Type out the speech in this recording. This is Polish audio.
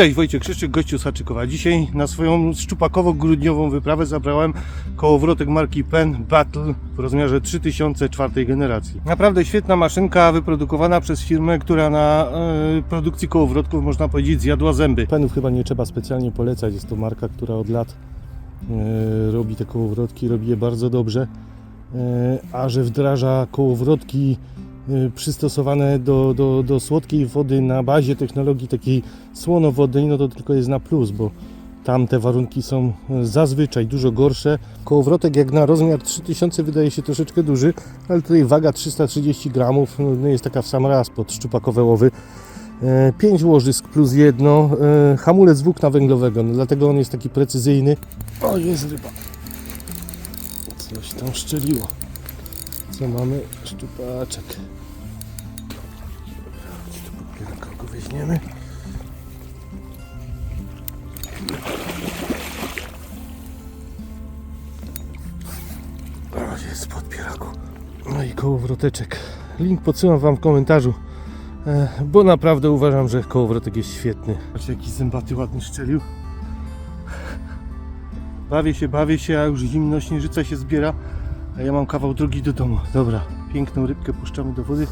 Cześć, Wojciech Krzyszczyk, gościu z Haczykowa. Dzisiaj na swoją szczupakowo-grudniową wyprawę zabrałem kołowrotek marki Penn Battle w rozmiarze 3004 generacji. Naprawdę świetna maszynka wyprodukowana przez firmę, która na e, produkcji kołowrotków można powiedzieć zjadła zęby. Penów chyba nie trzeba specjalnie polecać, jest to marka, która od lat e, robi te kołowrotki, robi je bardzo dobrze, e, a że wdraża kołowrotki przystosowane do, do, do słodkiej wody na bazie technologii takiej słonowodnej, no to tylko jest na plus, bo tam te warunki są e, zazwyczaj dużo gorsze. Kołowrotek jak na rozmiar 3000 wydaje się troszeczkę duży, ale tutaj waga 330 gramów, no jest taka w sam raz pod szczupakowe łowy. 5 łożysk plus jedno, e, hamulec włókna węglowego, no dlatego on jest taki precyzyjny. O, jest ryba. Coś tam szczeliło. Co mamy? Szczupaczek. Dobra, chodź tu podpieranką go weźmiemy. O, jest podpieraku. No i kołowroteczek. Link podsyłam Wam w komentarzu, e, bo naprawdę uważam, że kołowrotek jest świetny. Patrzcie, jaki zębaty ładny szczelił. Bawię się, bawię się, a już zimno, śnieżyca się zbiera, a ja mam kawał drogi do domu. Dobra, piękną rybkę puszczamy do wody.